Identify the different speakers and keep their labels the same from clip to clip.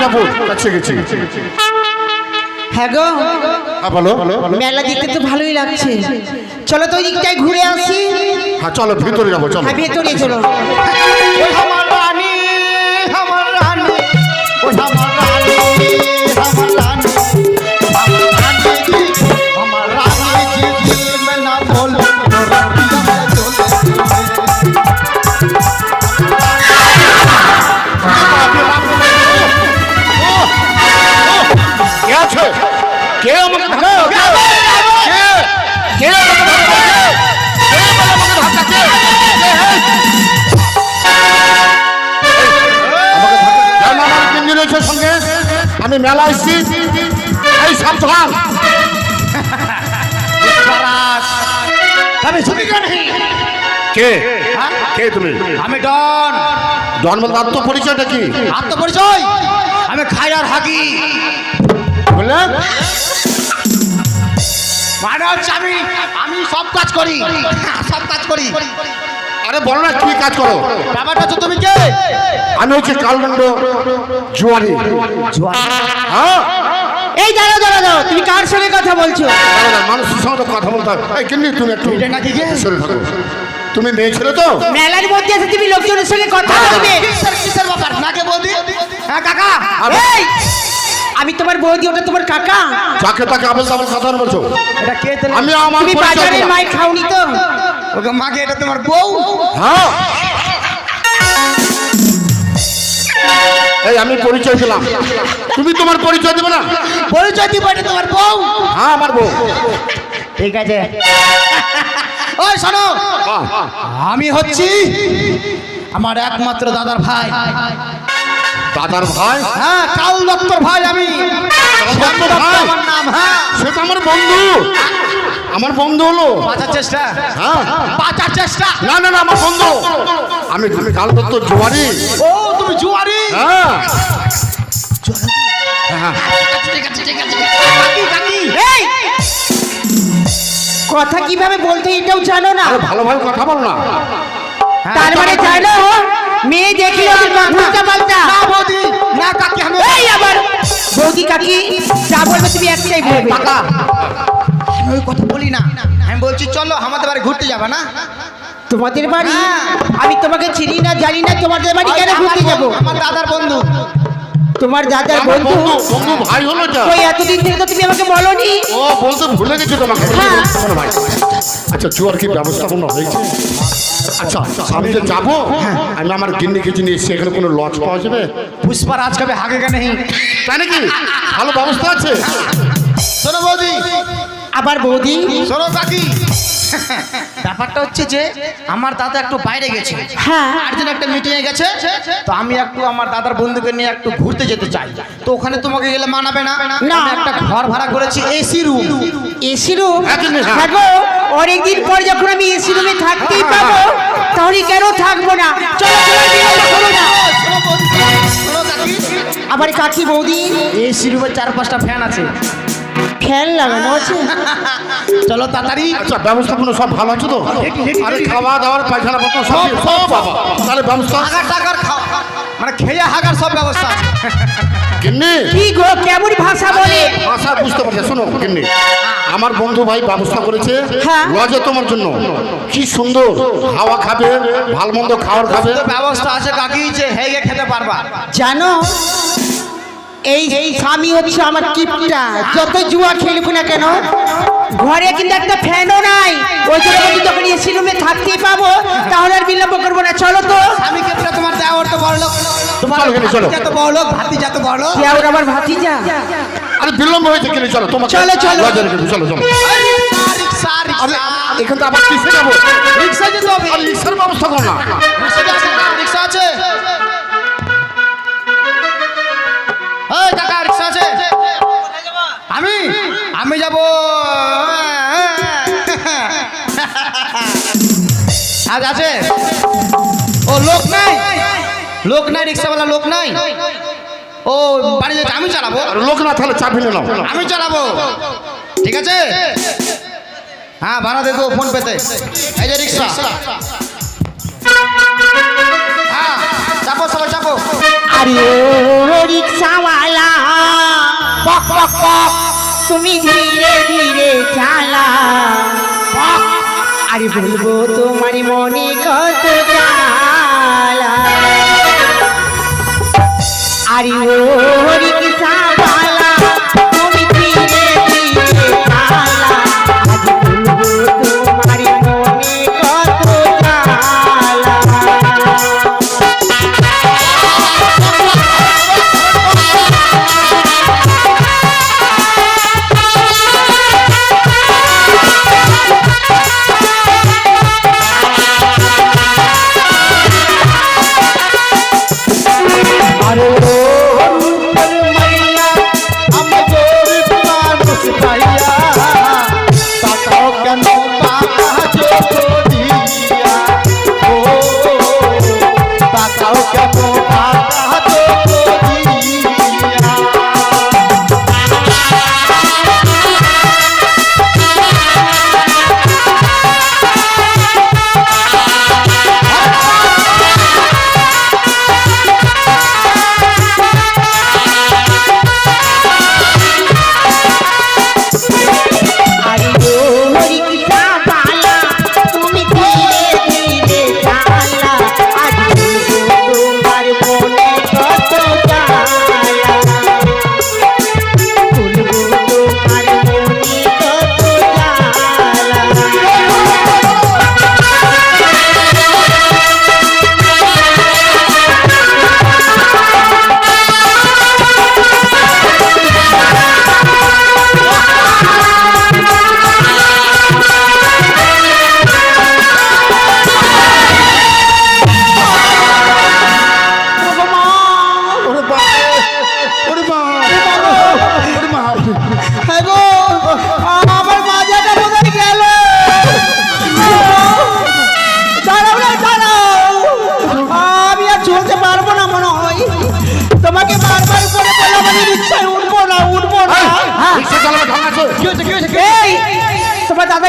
Speaker 1: মির্জাপুর কাছে গেছি
Speaker 2: হ্যাঁ গো।
Speaker 1: হ্যাঁ বলো।
Speaker 2: মেলা দেখতে তো ভালোই লাগছে। চলো তো ওই দিকটায় ঘুরে আসি।
Speaker 1: হ্যাঁ চলো ভিতরে যাব চলো।
Speaker 2: হ্যাঁ ভেতরে চলো।
Speaker 1: সঙ্গে আমি মেলা এসছি। এই সাবধান
Speaker 3: আমি শুনি
Speaker 1: কে? কে তুমি?
Speaker 3: আমি ডন।
Speaker 1: জন্ম আত্মপরিচয়টা কি?
Speaker 3: আত্মপরিচয়? আমি খাইরার হাকি
Speaker 1: বললে?
Speaker 3: মানে হচ্ছে আমি আমি সব কাজ করি। সব কাজ করি।
Speaker 1: আরে বলো না কি কাজ করো?
Speaker 3: ব্যাপারটা হচ্ছে তুমি কে?
Speaker 1: আমি হচ্ছে কালদণ্ড জুয়ারি। হ্যাঁ?
Speaker 2: এই দাঁড়াও দাঁড়াও দাঁড়াও তুমি কার সঙ্গে কথা বলছো?
Speaker 1: মানুষের সঙ্গে কথা বলতে হয় এই কিন্তু তুমি একটু? সরে থাকো তুমি মেয়ে ছেলে তো?
Speaker 2: মেলার মধ্যে এসে তুমি লোকজনের সঙ্গে কথা বলবে।
Speaker 3: কিসের ব্যাপার? নাকে বৌদি হ্যাঁ কাকা।
Speaker 2: এই! আমি তোমার বৌদি ওটা তোমার কাকা।
Speaker 1: যাকে তাকে আবল তাবল কথা বলছো?
Speaker 3: এটা কে তাহলে?
Speaker 1: আমি আমার
Speaker 2: তুমি
Speaker 1: পরিচয়
Speaker 2: বাজারের
Speaker 1: দিলাম।
Speaker 2: মাই খাওনি তো?
Speaker 3: ওকে মাকে এটা তোমার বউ?
Speaker 1: হ্যাঁ। এই আমি পরিচয় দিলাম। তুমি তোমার পরিচয় দেবে না?
Speaker 3: পরিচয় দিব এটা তোমার বউ?
Speaker 1: হ্যাঁ আমার বউ।
Speaker 3: ঠিক আছে। ওই শোনো।
Speaker 1: হ্যাঁ,
Speaker 3: আমি হচ্ছি আমার একমাত্র দাদার ভাই।
Speaker 1: দাদার ভাই?
Speaker 3: হ্যাঁ কাল দত্তর ভাই আমি।
Speaker 1: ভাই?
Speaker 3: আমার নাম হ্যাঁ।
Speaker 1: সে তো আমার বন্ধু। আমার বন্ধু হলো।
Speaker 3: বাঁচার চেষ্টা।
Speaker 1: হ্যাঁ।
Speaker 3: বাঁচার চেষ্টা।
Speaker 1: না না না আমার বন্ধু। আমি কাল দত্ত জুয়ারি।
Speaker 3: ও তুমি জুয়ারি?
Speaker 1: হ্যাঁ। হ্যাঁ
Speaker 2: কথা কীভাবে বলতে এটাও জানো না।
Speaker 1: আরে ভালো ভালো কথা বল না।
Speaker 2: তার মানে জানো? মেয়ে দেখলে মাথা পাল্টা।
Speaker 3: না বৌদি না কাকি আমি
Speaker 2: এই আবার। বৌদি কাকি যা বলবে তুমি একটাই বলবে।
Speaker 3: কাকা আমি ওই কথা বলি না। আমি বলছি চলো আমাদের বাড়ি ঘুরতে যাবে না?
Speaker 2: তোমাদের বাড়ি?
Speaker 3: হ্যাঁ।
Speaker 2: আমি তোমাকে চিনি না জানি না তোমাদের বাড়ি কেন ঘুরতে যাব?
Speaker 3: আমার দাদার বন্ধু।
Speaker 2: তোমার দাদার বন্ধু?
Speaker 1: বন্ধু বন্ধু ভাই হলো যা।
Speaker 2: ওই এতদিন থেকে তো তুমি আমাকে বলনি।
Speaker 1: ও বলতে ভুলে গেছো তোমাকে।
Speaker 2: হ্যাঁ।
Speaker 1: আচ্ছা চুয়ার কি ব্যবস্থাপনা হয়েছে? আচ্ছা আমি যে যাব আমি আমার গিন্নি কিছু নিয়ে এসেছি কোনো লজ পাওয়া যাবে?
Speaker 3: পুষ্পা রাজ কবে হাগে কেন
Speaker 1: তাই নাকি? ভালো ব্যবস্থা আছে।
Speaker 3: শোনো বৌদি।
Speaker 2: আবার বৌদি?
Speaker 3: শোনো কাকি। ব্যাপারটা হচ্ছে যে আমার দাদা একটু বাইরে গেছে।
Speaker 2: হ্যাঁ।
Speaker 3: আর্জেন্ট একটা মিটিং এ গেছে তো আমি একটু আমার দাদার বন্ধুকে নিয়ে একটু ঘুরতে যেতে চাই। তো ওখানে তোমাকে গেলে মানাবে না?
Speaker 2: না।
Speaker 3: একটা ঘর ভাড়া করেছি এসি রুম
Speaker 2: এসি রুম
Speaker 1: হ্যাঁ, হ্যাঁ।
Speaker 2: হ্যাঁ অনেকদিন পর যখন আমি এসি রুমে থাকতেই পাবো তাহলে কেন থাকব না চলো চলো না আবার কাকি বৌদি
Speaker 3: এসি রুমের চার পাঁচটা ফ্যান আছে
Speaker 2: ফ্যান লাগানো আছে
Speaker 3: চলো তাড়াতাড়ি
Speaker 1: আচ্ছা ব্যবস্থাপনা সব ভালো আছে তো আরে খাওয়া দাওয়ার পায়খানা পত্র সব সব বাবা তাহলে ব্যবস্থা
Speaker 3: হাগার টাকার খাওয়া মানে খেয়ে হাগার সব ব্যবস্থা আছে
Speaker 1: গিন্নি
Speaker 2: কি গো কেমন ভাষা বলে?
Speaker 1: ভাষা বুঝতে পারছে শোনো গিন্নি আমার বন্ধু ভাই ব্যবস্থা করেছে
Speaker 2: হ্যাঁ।
Speaker 1: লজে তোমার জন্য। কি সুন্দর হাওয়া খাবে ভালো মন্দ খাওয়ার খাবে।
Speaker 3: ব্যবস্থা আছে কাকি যে হেগে খেতে পারবা।
Speaker 2: জানো এই এই স্বামী হচ্ছে আমার কিপটা। যত জুয়া খেলব না কেন ঘরে কিন্তু একটা ফ্যানও নাই। ওই জন্য বলছি যখন এসি রুমে থাকতেই পাবো তাহলে আর বিলম্ব করব না। চলো তো।
Speaker 3: আমি কেমন তোমার দেওয়ার তো বড় লোক। তোমার
Speaker 1: চলো।
Speaker 3: যত বড় লোক ভাতি যত বড় লোক।
Speaker 2: কে আর আমার ভাতিজা।
Speaker 1: আরে বিলম্ব হয়েছে কিনে চলো তোমাকে
Speaker 2: চলো, চলো।
Speaker 1: চলো চলো। এখান আবার কিসে যাব।
Speaker 3: রিক্সা যেতে হবে।
Speaker 1: আর রিক্সার ব্যবস্থা করো না।
Speaker 3: রিক্সা আছে? রিক্সা আছে। আমি যাব। আজ আছে? ও লোক নাই। লোক নাই রিক্সাওয়ালা লোক নাই। ও বাড়ি যেতে আমি চালাবো?
Speaker 1: আর লোক না তাহলে চাবি নিয়ে নাও।
Speaker 3: আমি চালাবো। ঠিক আছে? হ্যাঁ ভাড়া দেবো ফোন পেতে। এই যে রিক্সা। হ্যাঁ চাপো সবাই চাপো।
Speaker 2: আরে রিক্সাওয়ালা। তুমি ধীরে ধীরে চালা। আরে বলব তোমার মনে কত চালা
Speaker 3: আরে ও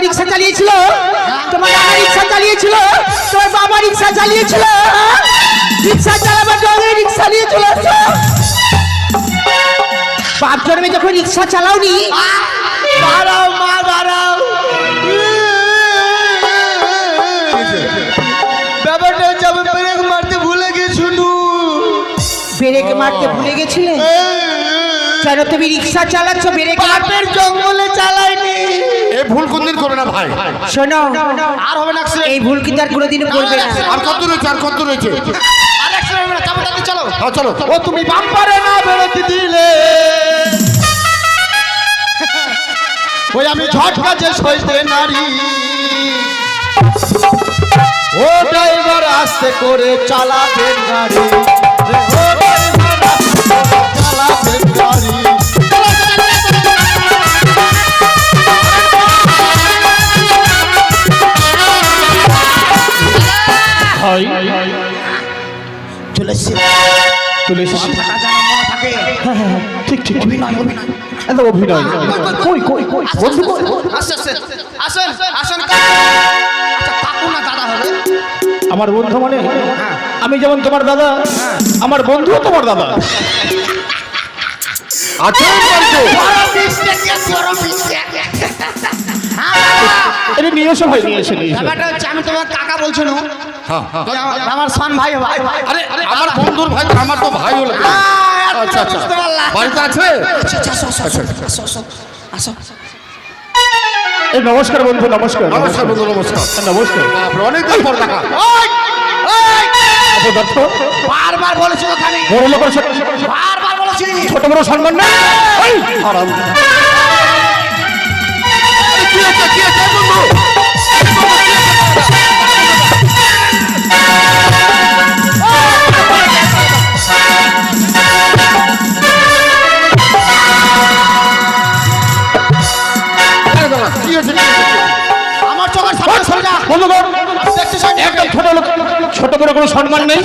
Speaker 2: রিক্সা চালিয়েছিল? তোমার দাদা রিক্সা চালিয়েছিল? তোমার বাবা রিক্সা চালিয়েছিল? রিক্সা চালাবার জন্য রিক্সা নিয়ে চলে আসছো বাপ জন্মে যখন রিক্সা চালাওনি
Speaker 3: দাঁড়াও মা দাঁড়াও। ব্যাপারটা হচ্ছে আমি ব্রেক মারতে ভুলে
Speaker 2: ব্রেক মারতে ভুলে গেছিলে? কেন তুমি রিক্সা চালাচ্ছ ব্রেক মারতে
Speaker 3: বাপের জঙ্গলে চালাইনি।
Speaker 1: ভুল কোনদিন করবে না ভাই।
Speaker 2: শোনো
Speaker 3: আর হবে না
Speaker 2: এই ভুল কিন্তু আর কোনোদিনও করবে না
Speaker 1: আর কত রয়েছে আর কত রয়েছে?
Speaker 3: আর accident হবে না, তাড়াতাড়ি চলো।
Speaker 1: হ্যাঁ চলো।
Speaker 3: ও তুমি বাম্পারে না বেরোতে দিলে। ওই আমি ঝটকা যে সইতে নারী। ও ড্রাইভার আস্তে করে চালাবেন গাড়ি।
Speaker 2: চলে এসেছি।
Speaker 3: ঠিক ঠিক অভিনয় অভিনয়। কই কই কই? বন্ধু কই?
Speaker 4: আসেন আসেন আসেন আচ্ছা কাকু না দাদা হবে?
Speaker 3: আমার বন্ধু মানে? আমি যেমন তোমার দাদা আমার বন্ধুও তোমার দাদা।
Speaker 4: হচ্ছে আমি তোমার কাকা বলছো না?
Speaker 1: হ্যাঁ, হ্যাঁ।
Speaker 4: আমার- আমার সন ভাই ভাই
Speaker 1: আরে আমার বন্ধুর ভাই আমার তো ভাই হলো আচ্ছা আচ্ছা
Speaker 4: বুঝতে পারলাম।
Speaker 1: বাড়িতে আছে? আচ্ছা
Speaker 3: এই নমস্কার বন্ধু নমস্কার।
Speaker 1: নমস্কার বন্ধু নমস্কার।
Speaker 3: নমস্কার।
Speaker 1: বাপরে, অনেকদিন পর দেখা।
Speaker 3: অপদার্থ
Speaker 4: বারবার বলেছি ওখানে।
Speaker 3: বড় লোকের ছোট
Speaker 4: বারবার বলেছি।
Speaker 3: ছোট বড় সম্মান না
Speaker 1: কি আছে কি আছে বন্ধু?
Speaker 3: কোনো সম্মান নেই।